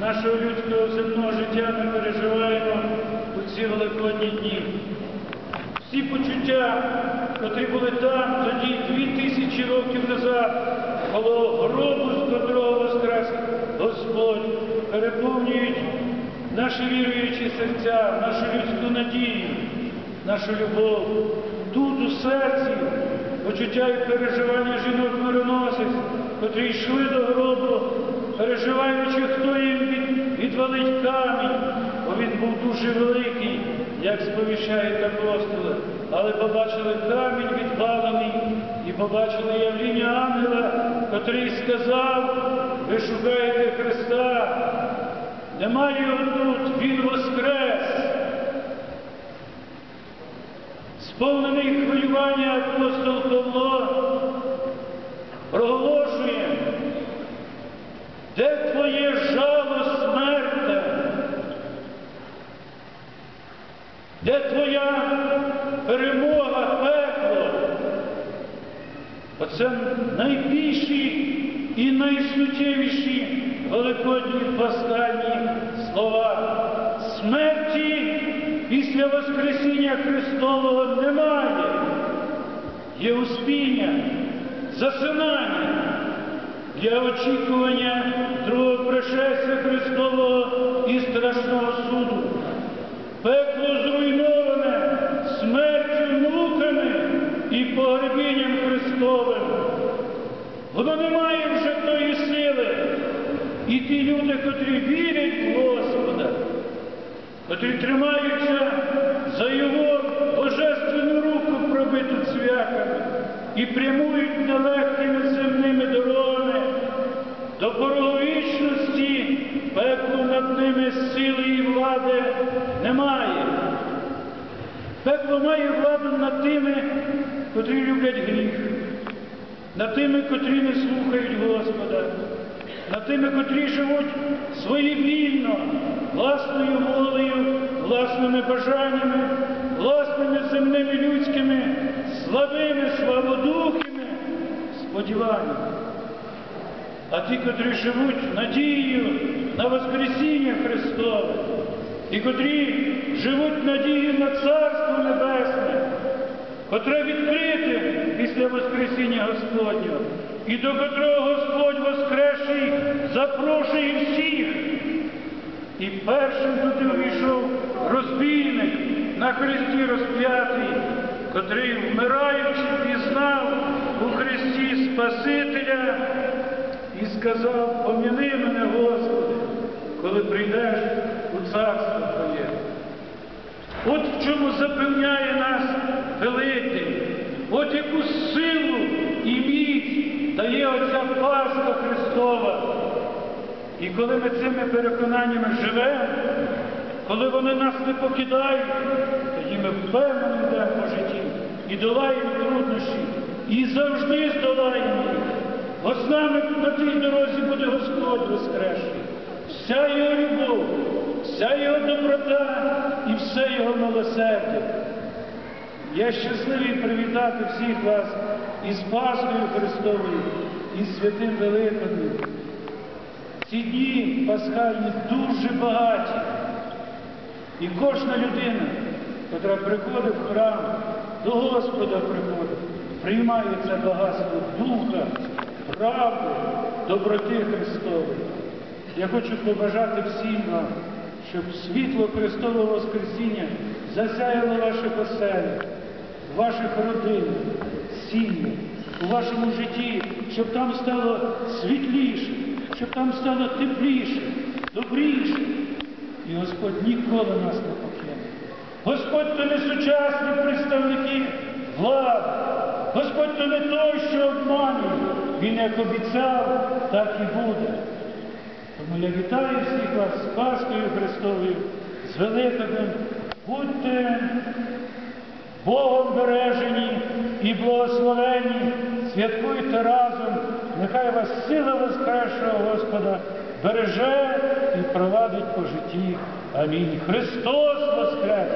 нашого людського земного життя ми переживаємо у ці великодні дні. Всі почуття, котрі були там тоді, дві тисячі років назад, коло гробу, з котрого воскрес Господь, переповнюють наші віруючі серця, нашу людську надію, нашу любов. Тут у серці почуття і переживання жінок мироносець, котрі йшли до гробу, переживаючи, хто їм від, відвалить камінь, бо він був дуже великий, як сповіщають апостоли. Але побачили камінь відвалений і побачили явління ангела, котрий сказав, ви шукаєте Христа, немає його тут, Він воскрес. Сповнений хвилювання де твоя перемога пекло? Оце найбільші і найсуттєвіші великодні пасхальні слова. Смерті після Воскресіння Христового немає. Є успіння, засинання для очікування другого пришестя Христового і страшного суду. І ті люди, котрі вірять в Господа, котрі тримаються за Його божественну руку, пробиту цвяхами, і прямують нелегкими земними дорогами до пороговічності, пеклу над ними сили і влади немає. Пекло має владу над тими, котрі люблять гріх, над тими, котрі не слухають Господа, над тими, котрі живуть своєвільно, власною волею, власними бажаннями, власними земними людськими, слабими, славодухими сподіваннями. А ті, котрі живуть надією на Воскресіння Христове, і котрі живуть надією на Царство Небесне, котре відкрите після Воскресіння Господнього, і до котрого Господь Воскресший запрошує всіх. І першим туди увійшов розбійник на хресті розп'ятий, котрий, вмираючи, пізнав у Христі Спасителя і сказав, поміни мене, Господи, коли прийдеш у царство Твоє. От в чому запевняє нас Великий, от яку силу і міць дає оця Пасха Христова. І коли ми цими переконаннями живемо, коли вони нас не покидають, тоді ми впевнено йдемо по житті і долаємо труднощі, і завжди здолаємо їх. Бо нами на тій дорозі буде Господь Воскресший. Вся його любов, вся його доброта і все його милосердя. Я щасливий привітати всіх вас із Пасхою Христовою і святим Великоднем. Ці дні пасхальні дуже багаті. І кожна людина, яка приходить в храм, до Господа приходить, приймає це багатство Духа, правди, доброти Христової. Я хочу побажати всім вам, щоб світло Христового Воскресіння засяяло ваших оселях, ваших родин, сім'ях, у вашому житті, щоб там стало світліше, щоб там стало тепліше, добріше. І Господь ніколи нас не покине. Господь то не сучасні представники влади. Господь то не той, що обманює. Він як обіцяв, так і буде. Тому я вітаю всіх вас з Пасхою Христовою, з Великоднем. Будьте Богом бережені і благословені, святкуйте разом, нехай вас сила Воскресшого Господа береже і провадить по житті. Амінь. Христос Воскрес!